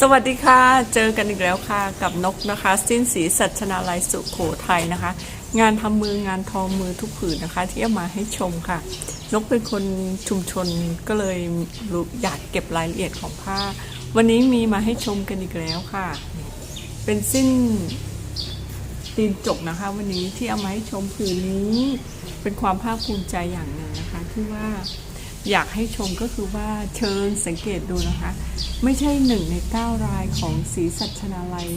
สวัสดีค่ะ เจอกันอีกแล้วค่ะ กับนกนะคะ สิ้นสีสัชนาลัยสุขโขทัยนะคะ งานทำมืองานทอมือทุกผืนนะคะ ที่เอามาให้ชมค่ะ นกเป็นคนชุมชนก็เลยรู้อยากเก็บรายละเอียดของผ้า วันนี้มีมาให้ชมกันอีกแล้วค่ะ เป็นสิ้นตีนจกนะคะ วันนี้ที่เอามาให้ชมผืนนี้ เป็นความภาคภูมิใจอย่างหนึ่งนะคะที่ว่า อยากให้ชมก็คือว่าเชิญสังเกตดูนะคะ ไม่ใช่หนึ่งในเก้ารายของสีสัชนาลัย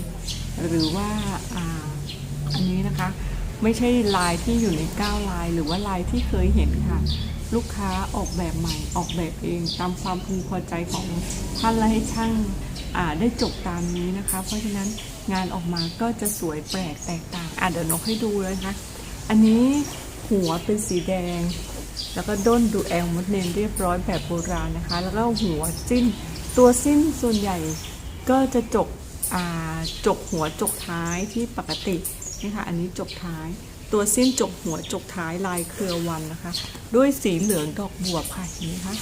หรือว่าอ่าอันนี้นะคะ ไม่ใช่ลายที่อยู่ในเก้าลาย หรือว่าลายที่เคยเห็นค่ะ ลูกค้าออกแบบใหม่ออกแบบเองตามความพึงพอใจของท่านและให้ช่างได้จบตามนี้นะคะ เพราะฉะนั้นงานออกมาก็จะสวยแปลกแตกต่างอะเดี๋ยวนกให้ดูเลยนะคะ อันนี้หัวเป็นสีแดง แล้วก็ด้นดูแอลมดเนนเรียบร้อยแบบโบราณนะคะ แล้วก็หัวสิ้น ตัวสิ้นส่วนใหญ่ก็จะจกจกหัวจกท้ายที่ปกตินี่ค่ะอันนี้จกท้าย ตัวสิ้นจกหัวจกท้ายลายเครือวันนะคะ ด้วยสีเหลืองดอกบวบค่ะเห็นไหมคะ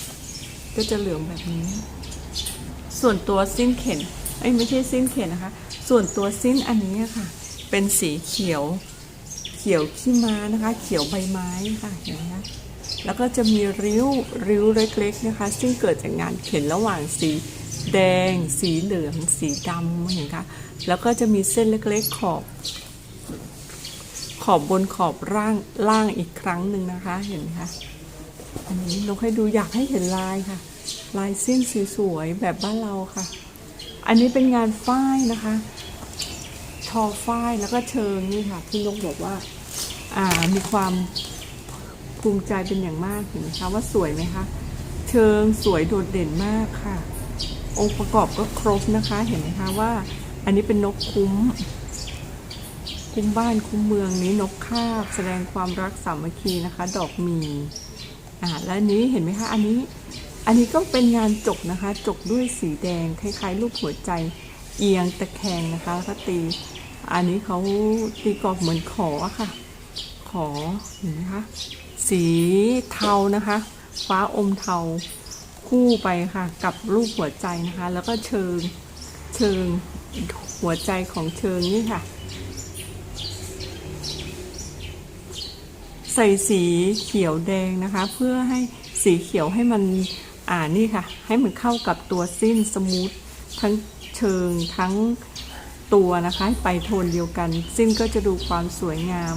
ก็จะเหลืองแบบนี้ ส่วนตัวสิ้นเข็นเอ้ไม่ใช่สิ้นเข็นนะคะ ส่วนตัวสิ้นอันนี้ค่ะ เป็นสีเขียว เขียวขี้ม้านะคะ เขียวใบไม้ค่ะเห็นไหมคะ แล้วก็จะมีริ้วริ้วเล็กๆนะคะ ซึ่งเกิดจากงานเข็นระหว่างสีแดง สีเหลือง สีดำเห็นคะแล้วก็จะมีเส้นเล็กๆขอบ ขอบบนขอบร่างล่างอีกครั้งหนึ่งนะคะเห็นไหมคะอันนี้นกให้ดูอยากให้เห็นลายค่ะ ลายเส้นสวยๆแบบบ้านเราค่ะ อันนี้เป็นงานฝ้ายนะคะ ทอฝ้ายแล้วก็เชิงนี่ค่ะพี่นกบอกว่าอ่ามีความ ภูมิใจเป็นอย่างมากเห็นไหมคะว่าสวยไหมคะ เชิงสวยโดดเด่นมากค่ะ องค์ประกอบก็ครบนะคะเห็นไหมคะว่า อันนี้เป็นนกคุ้ม คุ้มบ้านคุ้มเมืองนี้นกคาบแสดงความรักสามัคคีนะคะ ดอกมีอ่าและนี้เห็นไหมคะอันนี้อันนี้ก็เป็นงานจกนะคะ จกด้วยสีแดงคล้ายๆรูปหัวใจเอียงตะแคงนะคะแล้วก็ตี อันนี้เขาตีกรอบเหมือนขอค่ะ ขอเห็นไหมคะ สีเทานะคะ ฟ้าอมเทาคู่ไปค่ะ กับรูปหัวใจนะคะ แล้วก็เชิงเชิงหัวใจของเชิงนี่ค่ะ ใส่สีเขียวแดงนะคะ เพื่อให้สีเขียวให้มันอ่านี่ค่ะ ให้มันเข้ากับตัวสิ้นสมูททั้งเชิงทั้งตัวนะคะ ไปโทนเดียวกัน สิ้นก็จะดูความสวยงาม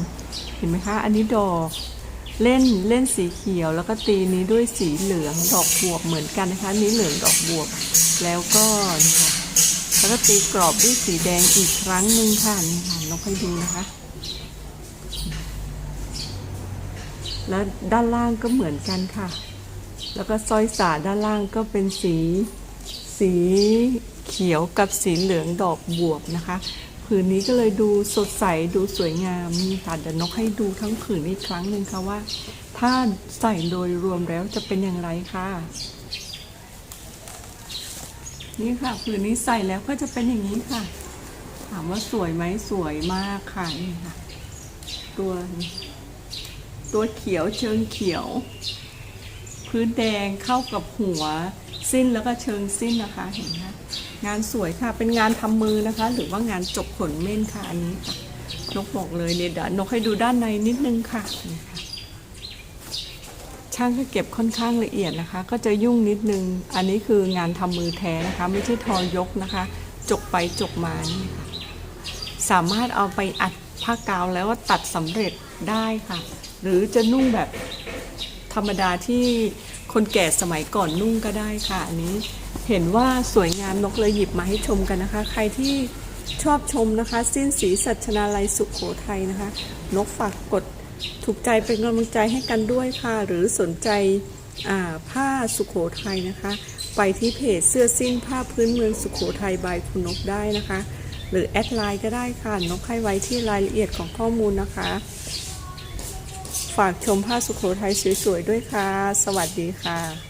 เห็นไหมคะ อันนี้ดอก เล่นเล่นสีเขียว แล้วก็ตีนี้ด้วยสีเหลืองดอกบวบเหมือนกันนะคะนี้เหลืองดอกบวบแล้วก็นี่ค่ะแล้วก็ตีกรอบด้วยสีแดงอีกครั้งหนึ่งค่ะนี่ค่ะนกให้ดูนะคะ แล้วด้านล่างก็เหมือนกันค่ะ แล้วก็สร้อยสาด้านล่างก็เป็นสีสีเขียวกับสีเหลืองดอกบวบนะคะ ผืนนี้ก็เลยดูสดใสดูสวยงามนี่ค่ะเดี๋ยวนกให้ดูทั้งผืนอีกครั้งหนึ่งค่ะว่า ถ้าใส่โดยรวมแล้วจะเป็นอย่างไรค่ะ นี่ค่ะผืนนี้ใส่แล้วก็จะเป็นอย่างนี้ค่ะ ถามว่าสวยไหมสวยมากค่ะนี่ค่ะ ตัวตัวเขียวเชิงเขียว พื้นแดงเข้ากับหัว สิ้นแล้วก็เชิงสิ้นนะคะเห็นไหมคะ งานสวยค่ะ เป็นงานทำมือนะคะ หรือว่างานจบขนเม่นค่ะอันนี้ค่ะ นกบอกเลยเนี่ยเดี๋ยวนกให้ดูด้านในนิดนึงค่ะคะช่างก็เก็บค่อนข้างละเอียดนะคะ ก็จะยุ่งนิดนึง อันนี้คืองานทำมือแท้นะคะ ไม่ใช่ทอยกนะคะ จกไปจกมานี่ค่ะ สามารถเอาไปอัดผ้ากาวแล้วตัดสำเร็จได้ค่ะ หรือจะนุ่งแบบธรรมดาที่คนแก่สมัยก่อนนุ่งก็ได้ค่ะ อันนี้ เห็นว่าสวยงามนกเลยหยิบมาให้ชมกันนะคะ ใครที่ชอบชมนะคะ สิ้นสีสัชนาลัยสุขโขทัยนะคะ นกฝากกดถูกใจเป็นกำลังใจให้กันด้วยค่ะ หรือสนใจผ้าสุขโขทัยนะคะ ไปที่เพจเสื้อสิ้นผ้าพื้นเมืองสุขโขทัยบายคุณนกได้นะคะ หรือแอดไลน์ก็ได้ค่ะ นกให้ไว้ที่รายละเอียดของข้อมูลนะคะ ฝากชมผ้าสุโขทัยสวยๆด้วยค่ะ สวัสดีค่ะ